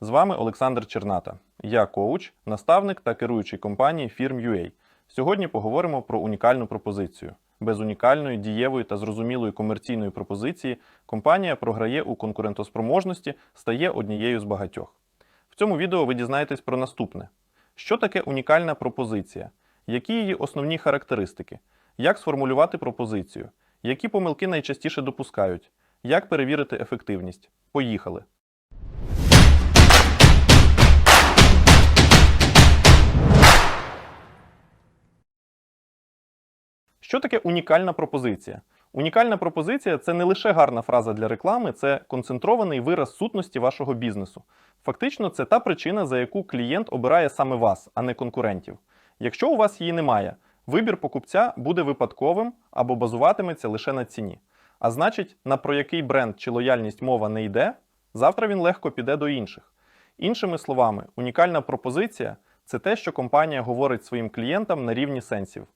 З вами Олександр Черната. Я коуч, наставник та керуючий компанії Firm.ua. Сьогодні поговоримо про унікальну пропозицію. Без унікальної, дієвої та зрозумілої комерційної пропозиції компанія програє у конкурентоспроможності, стає однією з багатьох. В цьому відео ви дізнаєтесь про наступне: що таке унікальна пропозиція, які її основні характеристики, як сформулювати пропозицію, які помилки найчастіше допускають, як перевірити ефективність. Поїхали! Що таке унікальна пропозиція? Унікальна пропозиція це не лише гарна фраза для реклами, це концентрований вираз сутності вашого бізнесу. Фактично, це та причина, за яку клієнт обирає саме вас, а не конкурентів. Якщо у вас її немає, вибір покупця буде випадковим або базуватиметься лише на ціні. А значить, на про який бренд чи лояльність мова не йде, завтра він легко піде до інших. Іншими словами, унікальна пропозиція це те, що компанія говорить своїм клієнтам на рівні сенсів.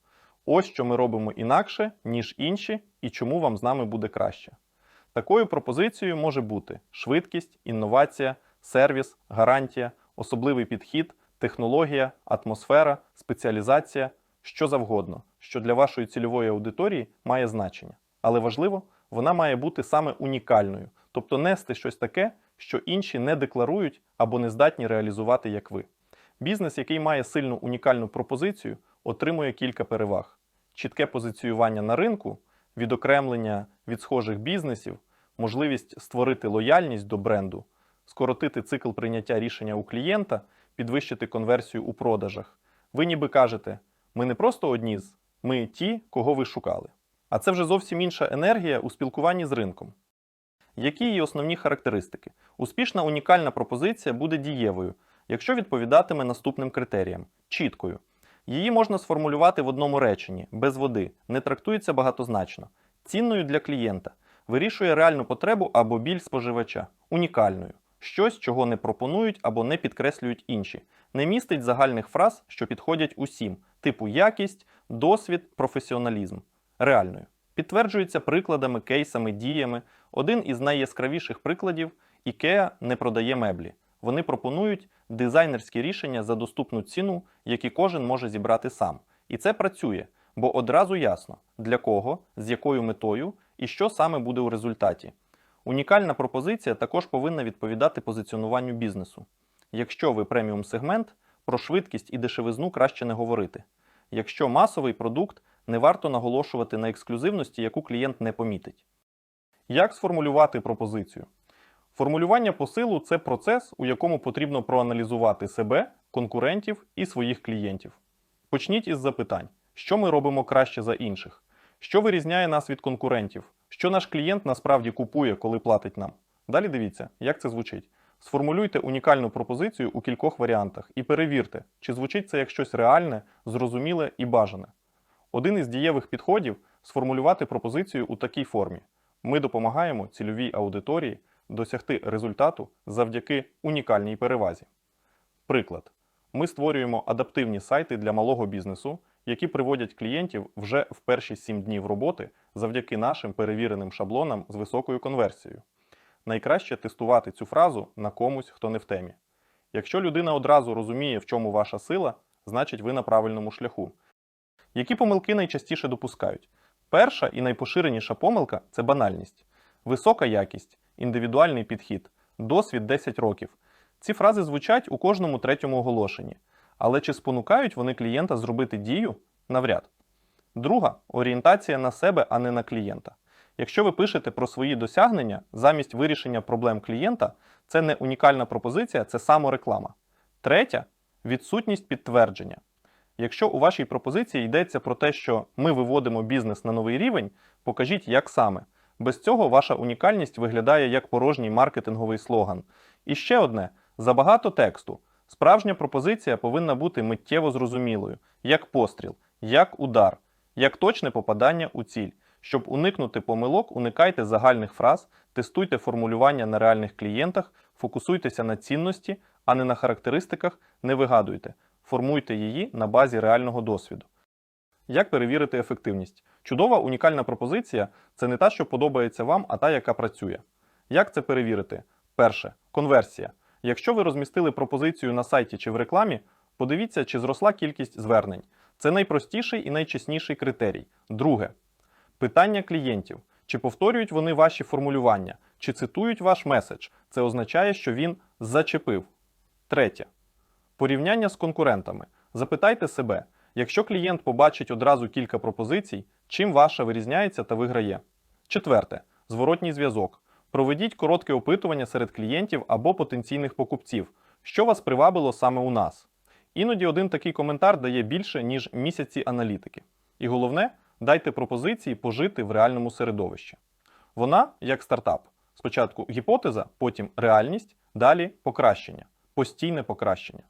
Ось що ми робимо інакше, ніж інші, і чому вам з нами буде краще. Такою пропозицією може бути швидкість, інновація, сервіс, гарантія, особливий підхід, технологія, атмосфера, спеціалізація, що завгодно, що для вашої цільової аудиторії має значення. Але важливо, вона має бути саме унікальною, тобто нести щось таке, що інші не декларують або не здатні реалізувати як ви. Бізнес, який має сильну унікальну пропозицію, отримує кілька переваг: чітке позиціювання на ринку, відокремлення від схожих бізнесів, можливість створити лояльність до бренду, скоротити цикл прийняття рішення у клієнта, підвищити конверсію у продажах. Ви ніби кажете, ми не просто одні з, ми ті, кого ви шукали. А це вже зовсім інша енергія у спілкуванні з ринком. Які її основні характеристики? Успішна унікальна пропозиція буде дієвою, якщо відповідатиме наступним критеріям: чіткою. Її можна сформулювати в одному реченні, без води, не трактується багатозначно, цінною для клієнта, вирішує реальну потребу або біль споживача, унікальною, щось, чого не пропонують або не підкреслюють інші, не містить загальних фраз, що підходять усім, типу якість, досвід, професіоналізм, реальною. Підтверджується прикладами, кейсами, діями. Один із найяскравіших прикладів IKEA не продає меблі. Вони пропонують дизайнерські рішення за доступну ціну, які кожен може зібрати сам. І це працює, бо одразу ясно, для кого, з якою метою і що саме буде у результаті. Унікальна пропозиція також повинна відповідати позиціонуванню бізнесу. Якщо ви преміум сегмент, про швидкість і дешевизну краще не говорити. Якщо масовий продукт, не варто наголошувати на ексклюзивності, яку клієнт не помітить. Як сформулювати пропозицію? Формулювання посилу це процес, у якому потрібно проаналізувати себе, конкурентів і своїх клієнтів. Почніть із запитань, що ми робимо краще за інших, що вирізняє нас від конкурентів, що наш клієнт насправді купує, коли платить нам. Далі дивіться, як це звучить. Сформулюйте унікальну пропозицію у кількох варіантах і перевірте, чи звучить це як щось реальне, зрозуміле і бажане. Один із дієвих підходів сформулювати пропозицію у такій формі: ми допомагаємо цільовій аудиторії досягти результату завдяки унікальній перевазі. Приклад: ми створюємо адаптивні сайти для малого бізнесу, які приводять клієнтів вже в перші 7 днів роботи завдяки нашим перевіреним шаблонам з високою конверсією. Найкраще тестувати цю фразу на комусь, хто не в темі. Якщо людина одразу розуміє, в чому ваша сила, значить ви на правильному шляху. Які помилки найчастіше допускають? Перша і найпоширеніша помилка це банальність, висока якість, індивідуальний підхід, досвід 10 років. Ці фрази звучать у кожному третьому оголошенні. Але чи спонукають вони клієнта зробити дію? Навряд. Друга орієнтація на себе, а не на клієнта. Якщо ви пишете про свої досягнення замість вирішення проблем клієнта, це не унікальна пропозиція, це самореклама. Третя відсутність підтвердження. Якщо у вашій пропозиції йдеться про те, що ми виводимо бізнес на новий рівень, покажіть, як саме. Без цього ваша унікальність виглядає як порожній маркетинговий слоган. І ще одне: забагато тексту. Справжня пропозиція повинна бути миттєво зрозумілою, як постріл, як удар, як точне попадання у ціль. Щоб уникнути помилок, уникайте загальних фраз, тестуйте формулювання на реальних клієнтах, фокусуйтеся на цінності, а не на характеристиках, не вигадуйте, формуйте її на базі реального досвіду. Як перевірити ефективність? Чудова унікальна пропозиція це не та, що подобається вам, а та, яка працює. Як це перевірити? Перше конверсія. Якщо ви розмістили пропозицію на сайті чи в рекламі, подивіться, чи зросла кількість звернень. Це найпростіший і найчесніший критерій. Друге питання клієнтів. Чи повторюють вони ваші формулювання, чи цитують ваш меседж. Це означає, що він зачепив. Третє. Порівняння з конкурентами. Запитайте себе, якщо клієнт побачить одразу кілька пропозицій, чим ваша вирізняється та виграє. Четверте. Зворотній зв'язок. Проведіть коротке опитування серед клієнтів або потенційних покупців, що вас привабило саме у нас. Іноді один такий коментар дає більше, ніж місяці аналітики. І головне, дайте пропозиції пожити в реальному середовищі. Вона як стартап. Спочатку гіпотеза, потім реальність, далі покращення, постійне покращення.